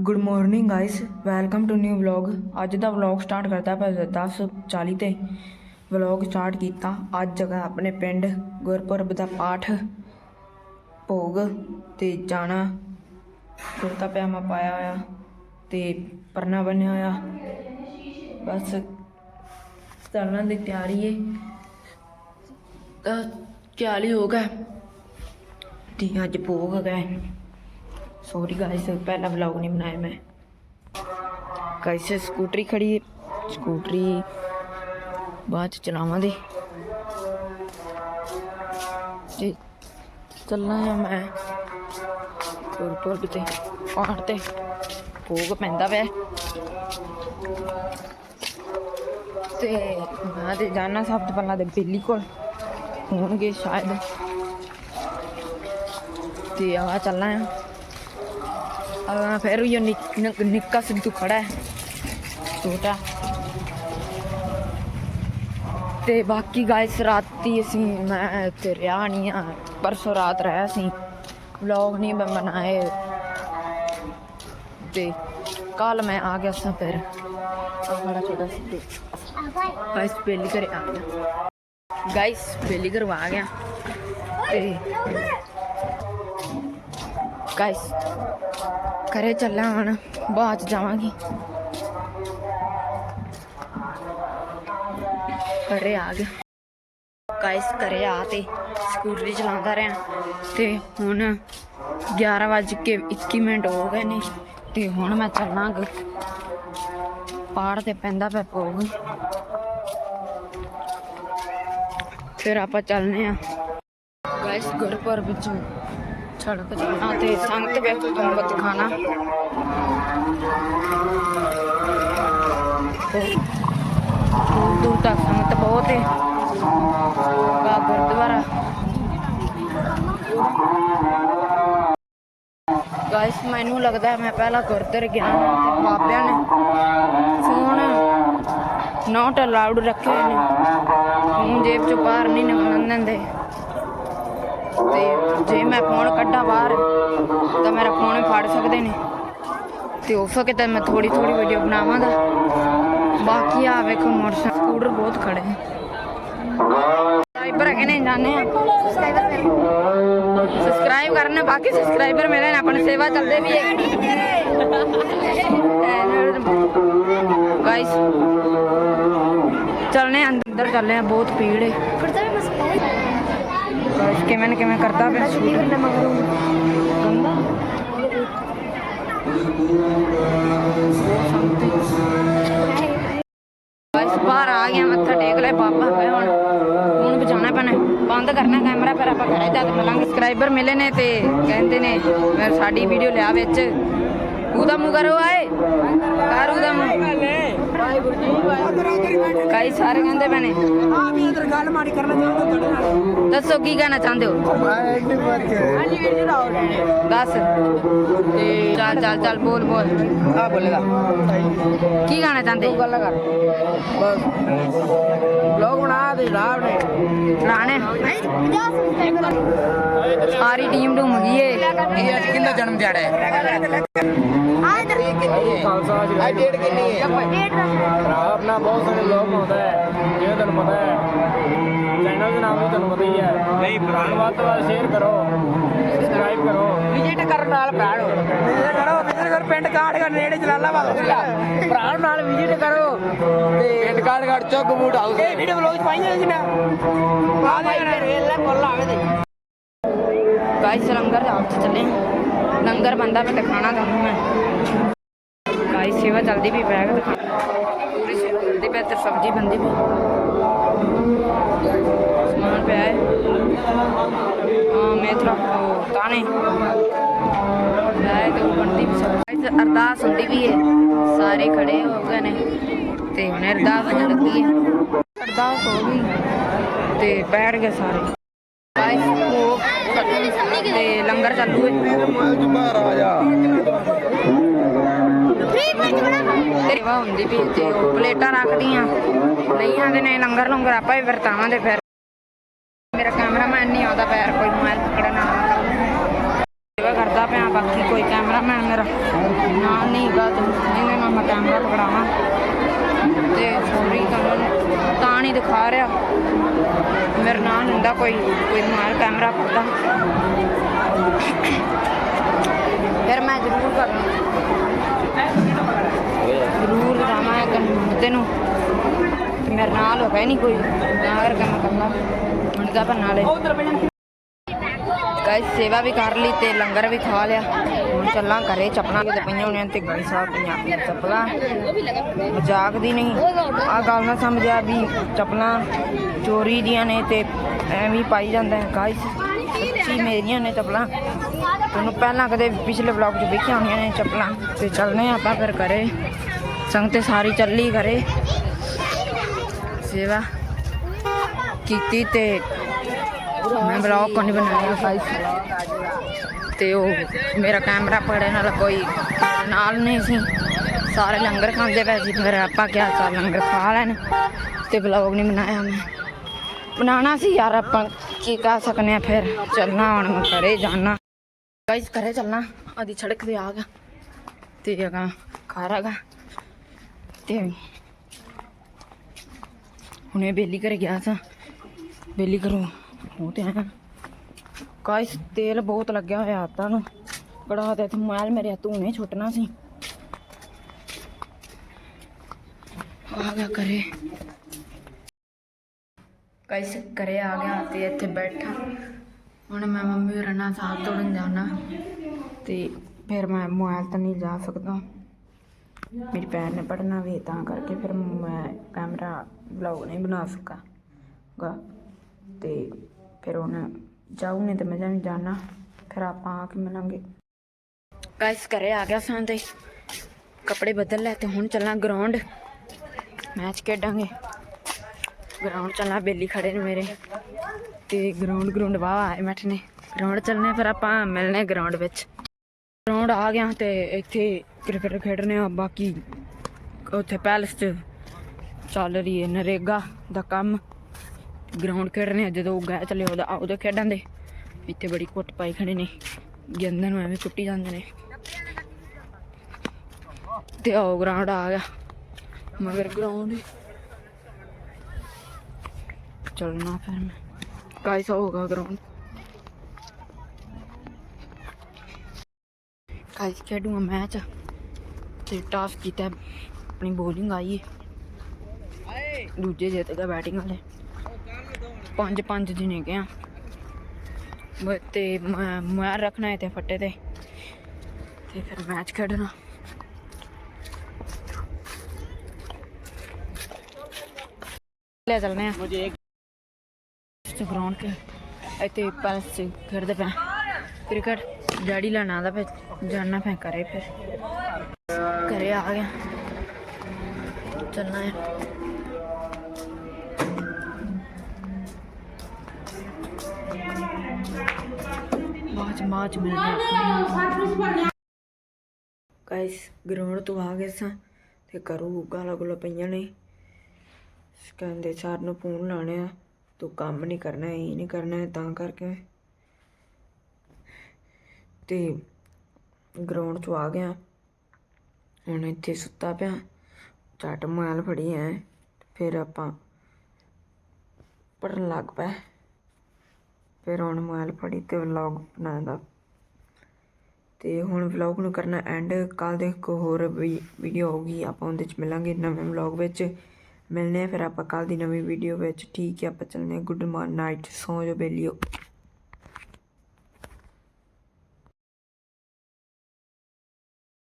Good morning guys welcome to new vlog ਅੱਜ ਦਾ vlog start ਕਰਦਾ ਪਿਆ 10:40 ਤੇ। ਵਲੌਗ ਸਟਾਰਟ ਕੀਤਾ। ਅੱਜ ਜਗ੍ਹਾ ਆਪਣੇ ਪਿੰਡ ਗੁਰਪੁਰਬ ਦਾ ਪਾਠ। ਭੋਗ ਤੇ ਜਾਣਾ। ਕੁੜਤਾ ਪਜਾਮਾ ਪਾਇਆ ਹੋਇਆ ਤੇ ਪਰਨਾ ਬੰਨਿਆ ਹੋਇਆ। ਬਸ ਚੱਲਣ ਦੀ ਤਿਆਰੀ ਏ। ਤਾਂ ਚਾਲੀ ਹੋ ਗਿਆ ਤੇ ਅੱਜ ਭੋਗ ਗਏ ਹੈ। ਸੌਰੀ ਗਾਇਸ ਪਹਿਲਾ ਵਲੌਗ ਨਹੀਂ ਬਣਾਇਆ ਮੈਂ। ਗਾਇਸ ਸਕੂਟਰੀ ਖੜੀ ਹੈ। ਸਕੂਟਰੀ ਬਾਅਦ ਚ ਚਲਾਵਾਂਗੇ। ਤੇ ਚੱਲਣਾ ਹੈ ਮੈਂ ਗੁਰਪੁਰਬ ਤੇ ਪਹਾੜ ਤੇ। ਭੋਗ ਪੈਂਦਾ ਵੈ ਤੇ ਮੈਂ ਤੇ ਜਾਣਾ ਸਭ ਤੋਂ ਪਹਿਲਾਂ ਤੇ ਬਿੱਲੀ ਕੋਲ। ਹੋਣਗੇ ਸ਼ਾਇਦ। ਤੇ ਆ ਚੱਲਣਾ ਹੈ ਆ ਫਿਰ ਉਹ ਨਿੱਕ- ਨਿੱਕ- ਨਿੱਕਾ ਸਿੱਧੂ ਖੜਾ ਹੈ ਛੋਟਾ ਤੇ ਬਾਕੀ ਗਾਇਸ ਰਾਤੀ ਅਸੀਂ ਮੈਂ ਤੇ ਰਿਹਾ ਨਹੀਂ ਆ ਪਰਸੋਂ ਰਾਤ ਰਿਹਾ ਸੀ ਵਲੌਗ ਨਹੀਂ ਮੈਂ ਬਣਾਏ ਤੇ ਕੱਲ ਮੈਂ ਆ ਗਿਆ ਸਾਂ ਫਿਰ ਆ ਬੜਾ ਛੋਟਾ ਸਿੱਧੂ ਗਾਇਸ ਪਹਿਲੀ ਘਰੇ ਆ ਗਿਆ ਗਾਇਸ ਪਹਿਲੀ ਘਰ ਆ ਗਿਆ ਤੇ ਗਾਇਸ ਘਰੇ ਚੱਲਾਂ ਹੁਣ, ਬਾਅਦ ਜਾਵਾਂਗੀ। ਘਰੇ ਆ ਗਿਆ। ਗਾਇਸ ਘਰੇ ਆ ਤੇ ਸਕੂਟਰੀ ਚਲਾਉਂਦਾ ਰਿਹਾ। ਤੇ ਹੁਣ 11 ਵੱਜ ਕੇ 21 ਮਿੰਟ ਹੋ ਗਏ ਨੇ। ਤੇ ਹੁਣ ਮੈਂ ਚੱਲਾਂਗਾ। ਪਹਾੜ ਤੇ ਪੈਂਦਾ ਪਿਆ ਪਊਗਾ ਫਿਰ ਆਪਾਂ ਚੱਲਨੇ ਆ ਗਾਇਸ ਗੁਰਪੁਰ ਵਿੱਚੋਂ ਸੜਕ ਜਾਣਾ ਤੇ ਸੰਗਤ ਵਿੱਚ ਤੁੰਬਤ ਖਾਣਾ। ਦੂਰ ਤੱਕ ਸੰਗਤ ਬਹੁਤ ਹੈ ਬਾ ਗੁਰਦੁਆਰਾ। ਗਾਇਸ ਮੈਨੂੰ ਲੱਗਦਾ ਮੈਂ ਪਹਿਲਾਂ ਗੁਰਦੁਆਰੇ ਗਿਆ ਬਾਬਿਆਂ ਨੇ ਫੋਨ ਨੋਟ ਅਲਾਉਡ ਰੱਖੇ ਨੇ। ਫੋਨ ਜੇਬ ਚੋਂ ਬਾਹਰ ਨਹੀਂ ਨਿਕਲਣ ਦਿੰਦੇ। ਤੇ ਜੇ ਮੈਂ ਫੋਨ ਕੱਢਾਂ ਬਾਹਰ, ਤਾਂ ਮੇਰਾ ਫੋਨ ਵੀ ਫੜ ਸਕਦੇ ਨੇ। ਤੇ ਹੋ ਸਕੇ ਤਾਂ ਮੈਂ ਥੋੜੀ ਥੋੜੀ ਵੀਡੀਓ ਬਣਾਵਾਂਗਾ। ਬਾਕੀ ਆ ਵੇਖੋ, ਮੋਟਰਸਾਈਕਲ, ਸਕੂਟਰ ਬਹੁਤ ਖੜੇ ਨੇ। ਸਬਸਕ੍ਰਾਈਬਰ ਹੈਗੇ ਨੇ, ਜਾਣੇ ਆ। ਸਬਸਕ੍ਰਾਈਬ ਕਰਨਾ, ਬਾਕੀ ਸਬਸਕ੍ਰਾਈਬਰ ਮੇਰੇ ਨੇ, ਆਪਣੀ ਸੇਵਾ ਚੱਲਦੇ ਵੀ ਹੈ। ਗਾਇਸ ਚੱਲਨੇ ਅੰਦਰ ਚੱਲੇ ਆ, ਬਹੁਤ ਭੀੜ ਹੈ ਕਿਵੇਂ ਨਾ ਕਿਵੇਂ ਕਰਦਾ ਪਿਆ ਸ਼ੂਟ ਗੰਦਾ ਗਾਇਸ ਬਾਹਰ ਆ ਗਿਆ ਮੱਥਾ ਟੇਕ ਲੈ ਬਾਬਾ ਹੋਇਆ ਹੁਣ। ਹੁਣ ਬਚਾਉਣਾ ਪੈਣਾ। ਬੰਦ ਕਰਨਾ ਕੈਮਰਾ, ਫਿਰ ਆਪਾਂ ਘਰੇ ਜਾ ਕੇ ਮਿਲਾਂਗੇ। ਸਬਸਕ੍ਰਾਈਬਰ ਮਿਲੇ ਨੇ ਤੇ ਕਹਿੰਦੇ ਨੇ ਸਾਡੀ ਵੀਡੀਓ ਲਿਆ ਵਿੱਚ। ਉਹਦਾ ਮੂੰਹ ਕਰੋ ਆਏ ਕਰ ਕਈ ਸਾਰੇ ਕਹਿੰਦੇ ਪੈਣੇ ਆ ਵੀ ਅੰਦਰ ਗੱਲ ਮਾੜੀ ਕਰਨਾ ਚਾਹੁੰਦਾ ਤੁਹਾਡੇ ਨਾਲ ਦੱਸੋ ਕੀ ਕਹਿਣਾ ਚਾਹੁੰਦੇ ਹੋ ਹਾਂਜੀ ਵੀਰ ਜੀ ਲਾਓ ਦੱਸ ਤੇ ਚੱਲ ਚੱਲ ਚੱਲ ਬੋਲ ਬੋਲ ਆ ਬੋਲੇਗਾ ਕੀ ਕਹਿਣਾ ਚਾਹੁੰਦੇ ਹੋ? ਗੱਲ ਕਰ ਬਸ ਲੋਕ ਬਣਾ ਦੇ ਲਾਭ ਨੇ ਰਾਣੇ ਸਾਰੀ ਟੀਮ ਢੂਮ ਗਈ ਏ ਇਹ ਅੱਜ ਕਿੰਦਾ ਜਨਮ ਦਿਹਾੜਾ ਹੈ ਖਾਲਸਾ ਜੀ। ਆ ਡੇਟ ਕਿੰਨੀ ਹੈ? ਭਰਾ ਆਪਣਾ ਬਹੁਤ ਸਾਰੇ ਲੋਕ ਆਉਂਦਾ ਹੈ। ਜਿਵੇਂ ਤੁਹਾਨੂੰ ਪਤਾ ਹੈ ਚੈਨਲ ਦੇ ਨਾਮ ਵੀ ਤੁਹਾਨੂੰ ਪਤਾ ਹੀ ਹੈ। ਨਹੀਂ ਭਰਾ। ਵੱਧ ਤੋਂ ਵੱਧ ਸ਼ੇਅਰ ਕਰੋ ਸਬਸਕ੍ਰਾਈਬ ਕਰੋ। ਵਿਜ਼ਿਟ ਕਰਨ ਨਾਲ ਭਰਾ ਨੂੰ ਵਿਜ਼ਿਟ ਕਰੋ ਵਿਜ਼ਿਟ ਕਰ ਪਿੰਡ ਕਾਠਗੜ੍ਹ ਨੇੜੇ ਜਲਾਲਾਬਾਦ। ਭਰਾ ਨੂੰ ਨਾਲ ਵਿਜ਼ਿਟ ਕਰੋ। ਤੇ ਪਿੰਡ ਕਾਠਗੜ੍ਹ ਚੌਕ ਬੂਟ ਹਾਊਸ। ਇਹ ਵੀਡੀਓ ਵਲੌਗ ਪਾਈਆਂ ਸੀ ਨਾ। ਪਾ ਦੇ ਨਾ। ਰੇਲ ਲੈ ਕੋਲ ਆਵੇ ਤੇ ਗਾਇਸ ਲੰਗਰ ਚ ਚੱਲੇ। ਲੰਗਰ ਬੰਦਾ ਤੇ ਖਾਣਾ ਤੁਹਾਨੂੰ ਮੈਂ। ਗਾਇਸ ਸੇਵਾ ਚੱਲਦੀ ਵੀ ਬੈਗ ਦਿਖਾ ਪੂਰੀ ਸੇਵਾ ਚੱਲਦੀ ਪਈ ਤੇ ਸਬਜ਼ੀ ਬੰਦੀ ਪਈ। ਸਮਾਨ ਪਿਆ ਹੈ। ਹਾਂ ਮੇਥਰਾ ਉਹ ਤਾਣੇ ਲੈ ਤੇ ਬੰਦੀ ਵੀ ਸਭ ਅਰਦਾਸ ਹੁੰਦੀ ਵੀ ਹੈ। ਸਾਰੇ ਖੜੇ ਹੋ ਗਏ ਨੇ। ਤੇ ਹੁਣ ਅਰਦਾਸ ਲੱਗੀ ਹੈ। ਅਰਦਾਸ ਹੋ ਗਈ। ਤੇ ਬੈਠ ਗਏ ਸਾਰੇ। ਤੇ ਲੰਗਰ ਚਾਲੂ ਹੈ। ਤੇਰੀ ਹੁੰਦੀ ਵੀ ਤੇ ਉਹ ਪਲੇਟਾਂ ਰੱਖਦੀਆਂ, ਲਈਆਂ ਦੇ ਨੇ, ਲੰਗਰ ਲੰਗਰ ਆਪਾਂ ਹੀ ਵਰਤਾਵਾਂਗੇ ਫਿਰ। ਮੇਰਾ ਕੈਮਰਾਮੈਨ ਨਹੀਂ ਆਉਂਦਾ ਪੈਰ ਕੋਈ ਮੋਬਾਈਲ ਪਕੜਨ ਵਾਲਾ। ਸੇਵਾ ਕਰਦਾ ਪਿਆ, ਬਾਕੀ ਕੋਈ ਕੈਮਰਾਮੈਨ ਮੇਰਾ। ਨਾ, ਨਹੀਂ ਹੁੰਦਾ ਤੇ ਇਹਨੇ ਨਾਲ ਮੈਂ ਕੈਮਰਾ ਪਕੜਾਵਾਂ। ਤੇ ਸੋਰੀ ਤੁਹਾਨੂੰ, ਤਾਂ ਨਹੀਂ ਦਿਖਾ ਰਿਹਾ। ਮੇਰਾ ਨਾਲ ਹੁੰਦਾ ਕੋਈ ਕੋਈ ਮਾਰ ਕੈਮਰਾ ਪਕੜਦਾ ਨੂੰ। ਤੇ ਮੇਰੇ ਨਾਲ ਹੋ ਗਿਆ ਨਹੀਂ ਕੋਈ। ਤਾਂ ਕਰਕੇ ਮੈਂ ਕਰਨਾ ਹੁਣ ਤਾਂ ਪਰ ਨਾਲੇ ਗਾਇਸ ਸੇਵਾ ਵੀ ਕਰ ਲਈ ਤੇ ਲੰਗਰ ਵੀ ਖਾ ਲਿਆ। ਹੁਣ ਚੱਲਾਂ ਘਰੇ, ਚੱਪਲਾਂ ਕਿਤੇ ਪਈਆਂ ਹੋਣੀਆਂ ਤੇ ਗਾਇਸ ਸਾਹਿਬ ਪੰਜਾਬੀ ਚੱਪਲਾਂ। ਮਜ਼ਾਕ ਦੀ ਨਹੀਂ। ਆ ਗੱਲ ਨਾ ਸਮਝਿਆ ਵੀ ਚੱਪਲਾਂ ਚੋਰੀ ਦੀਆਂ ਨੇ ਤੇ ਐਵੇਂ ਪਾਈ ਜਾਂਦਾ ਹੈ। ਗਾਇਸ ਸੱਚੀ ਮੇਰੀਆਂ ਨੇ ਚੱਪਲਾਂ। ਤੁਹਾਨੂੰ ਪਹਿਲਾਂ ਕਦੇ ਪਿਛਲੇ ਵਲੌਗ 'ਚ ਵੇਖੀਆਂ ਹੋਣੀਆਂ ਨੇ ਚੱਪਲਾਂ। ਤੇ ਚੱਲਨੇ ਆਪਾਂ ਫਿਰ ਘਰੇ। ਸੰਗ ਤੇ ਸਾਰੀ ਚੱਲੀ ਘਰੇ ਸੇਵਾ ਕੀਤੀ ਤੇ ਮੈਂ ਵਲੌਗ ਕੋਈ ਨਹੀਂ ਬਣਾਇਆ ਗਾਇਸ ਤੇ ਉਹ ਮੇਰਾ ਕੈਮਰਾ ਪਕੜਨ ਵਾਲਾ ਕੋਈ ਨਾਲ ਨਹੀਂ ਸੀ। ਸਾਰੇ ਲੰਗਰ ਖਾਂਦੇ ਪਏ ਸੀ। ਫਿਰ ਆਪਾਂ ਕਿਹਾ, ਚੱਲ ਲੰਗਰ ਖਾ ਲੈਣ ਤੇ ਵਲੌਗ ਨਹੀਂ ਬਣਾਇਆ ਮੈਂ। ਬਣਾਉਣਾ ਸੀ ਯਾਰ ਆਪਾਂ, ਕੀ ਕਰ ਸਕਨੇ ਆ ਫਿਰ। ਚੱਲਣਾ ਹੁਣ ਮੈਂ ਘਰੇ ਜਾਣਾ। ਗਾਇਸ ਘਰੇ ਚੱਲਣਾ। ਆਦੀ ਸੜਕ ਤੇ ਆ ਗਿਆ। ਤੇ ਅਗਾ ਘਰ ਆਗਾ ਤੇ ਹੁਣੇ ਬੇਲੀ ਕਰ ਗਿਆ ਸਾਂ। ਬੇਲੀ ਕਰੋ ਉਹ ਤੇ ਆਇਆ। ਗਾਇਸ ਤੇਲ ਬਹੁਤ ਲੱਗਿਆ ਹੋਇਆ ਹੱਥਾਂ ਨੂੰ। ਕੜਾ ਤੇ ਮੋਬਾਈਲ ਮੇਰੇ ਹੱਥੋਂ ਨਹੀਂ ਛੁੱਟਣਾ ਸੀ। ਆ ਗਿਆ ਕਰੇ ਗਾਇਸ ਕਰੇ ਆ ਗਿਆ ਤੇ ਇੱਥੇ ਬੈਠਾ। ਹੁਣ ਮੈਂ ਮੰਮੀ ਹੋਰਾਂ ਨਾਲ ਸਾਥ ਤੋੜਨ ਜਾਣਾ। ਤੇ ਫਿਰ ਮੈਂ ਮੋਬਾਈਲ ਤਾਂ ਨਹੀਂ ਜਾ ਸਕਦਾ। ਮੇਰੀ ਭੈਣ ਨੇ ਪੜ੍ਹਨਾ ਵੀ ਤਾਂ ਕਰਕੇ ਫਿਰ ਮੈਂ ਕੈਮਰਾ ਵਲੌਗ ਨਹੀਂ ਬਣਾ ਸਕਾਂਗਾ। ਤੇ ਫਿਰ ਉਹਨੇ ਜਾਊ, ਨਹੀਂ ਤੇ ਮੈਂ ਜਾਣੀ ਜਾਣਾ। ਫਿਰ ਆਪਾਂ ਆ ਕੇ ਮਿਲਾਂਗੇ। ਗਾਇਸ ਘਰੇ ਆ ਗਿਆ ਸਾਂ ਤੇ ਕੱਪੜੇ ਬਦਲ ਲੈ ਤੇ ਹੁਣ ਚੱਲਾਂ ਗਰਾਊਂਡ ਮੈਚ ਖੇਡਾਂਗੇ। ਗਰਾਊਂਡ ਚੱਲਣਾ, ਬੇਲੀ ਖੜੇ ਨੇ ਮੇਰੇ। ਤੇ ਗਰਾਊਂਡ ਗਰਾਊਂਡ ਵਾਹ ਆਏ ਮੈਠ ਨੇ। ਗਰਾਊਂਡ ਚੱਲਨੇ ਫਿਰ ਆਪਾਂ ਮਿਲਨੇ ਗਰਾਊਂਡ ਵਿੱਚ। ਗਰਾਊਂਡ ਆ ਗਿਆ ਤੇ ਇੱਥੇ ਕ੍ਰਿਕਟ ਖੇਡਣੇ ਆ, ਬਾਕੀ ਉੱਥੇ ਪੈਲਸ 'ਚ ਚੱਲ ਰਹੀ ਹੈ ਨਰੇਗਾ ਦਾ ਕੰਮ। ਗਰਾਊਂਡ ਖੇਡਣੇ ਆ, ਜਦੋਂ ਗਏ ਚਲੇ ਉਹਦਾ ਉਹਦੇ ਖੇਡਾਂ ਦੇ। ਇੱਥੇ ਬੜੀ ਕੁੱਟ ਪਾਈ ਖੜੇ ਨੇ। ਗੰਦੇ ਨੂੰ ਐਵੇਂ ਕੁੱਟੀ ਜਾਂਦੇ ਨੇ। ਤੇ ਉਹ ਗਰਾਊਂਡ ਆ ਗਿਆ। ਮਗਰ ਗਰਾਊਂਡ ਚੱਲਣਾ ਫਿਰ ਮੈਂ। ਗਾਇਸ ਹੋਗਾ ਗਰਾਊਂਡ ਗਾਇਸ ਖੇਡੂਗਾ ਮੈਚ ਤੇ ਟਾਫ ਕੀਤਾ ਆਪਣੀ ਬੋਲਿੰਗ ਆਈ ਦੂਜੇ ਜਿੱਤ ਗਿਆ ਬੈਟਿੰਗ ਵਾਲੇ। ਪੰਜ ਪੰਜ ਦਿਨ ਹੈਗੇ ਆ ਤੇ ਮੈਂ ਰੱਖਣਾ ਹੈ ਤੇ ਫੱਟੇ ਤੇ। ਤੇ ਫਿਰ ਮੈਚ ਖੇਡਣਾ। ਲੈ ਚੱਲਨੇ ਆ। ਮੁਝੇ ਇੱਕ ਗਰਾਊਂਡ ਤੇ। ਇੱਥੇ ਪੈਲਸ ਚ ਖੇਡਦੇ ਪਏ ਕ੍ਰਿਕਟ ਡੈਡੀ ਲੈਣਾ ਦਾ ਫਿਰ ਜਾਣਾ ਪੈ ਕਰੇ ਫਿਰ। ਘਰੇ ਆ ਗਿਆ ਚੱਲਣਾ ਹੈ। ਬਾਅਦ ਚ ਬਾਅਦ ਗਾਇਸ ਗਰਾਊਂਡ ਤੋਂ ਆ ਗਏ ਸਾਂ ਤੇ ਕਰੂ ਗਾਲਾਂ ਗੁਲਾ ਪਈਆਂ ਨੇ। ਕਹਿੰਦੇ ਸਾਰ ਨੂੰ ਫੋਨ ਲਾਣੇ ਆ। ਤੂੰ ਕੰਮ ਨਹੀਂ ਕਰਨਾ, ਇਹ ਨਹੀਂ ਕਰਨਾ ਤਾਂ ਕਰਕੇ। ਤੇ ਗਰਾਊਂਡ 'ਚ ਆ ਗਿਆ ਹੁਣ ਇੱਥੇ ਸੁੱਤਾ ਪਿਆ। ਝੱਟ ਮੋਬਾਈਲ ਫੜੀ ਐ, ਫਿਰ ਆਪਾਂ ਪੜਨ ਲੱਗ ਪਏ। ਫਿਰ ਹੁਣ ਮੋਬਾਈਲ ਫੜੀ ਤੇ ਵਲੌਗ ਬਣਾਉਂਦਾ ਤੇ ਹੁਣ ਵਲੌਗ ਨੂੰ ਕਰਨਾ ਐਂਡ ਕੱਲ ਦੇ ਇੱਕ ਹੋਰ ਵੀ ਵੀਡੀਓ ਹੋਊਗੀ ਆਪਾਂ ਉਹਦੇ ਚ ਮਿਲਾਂਗੇ ਨਵੇਂ ਵਲੌਗ ਵਿੱਚ। ਮਿਲਨੇ ਆ, ਫਿਰ ਆਪਾਂ ਕੱਲ ਦੀ ਨਵੀਂ ਵੀਡੀਓ ਵਿੱਚ। ਠੀਕ ਹੈ ਆਪਾਂ ਚੱਲਨੇ ਗੁੱਡ ਮਾਰ ਨਾਈਟ ਸੌਂ ਜੋ ਬੇਲੀਓ।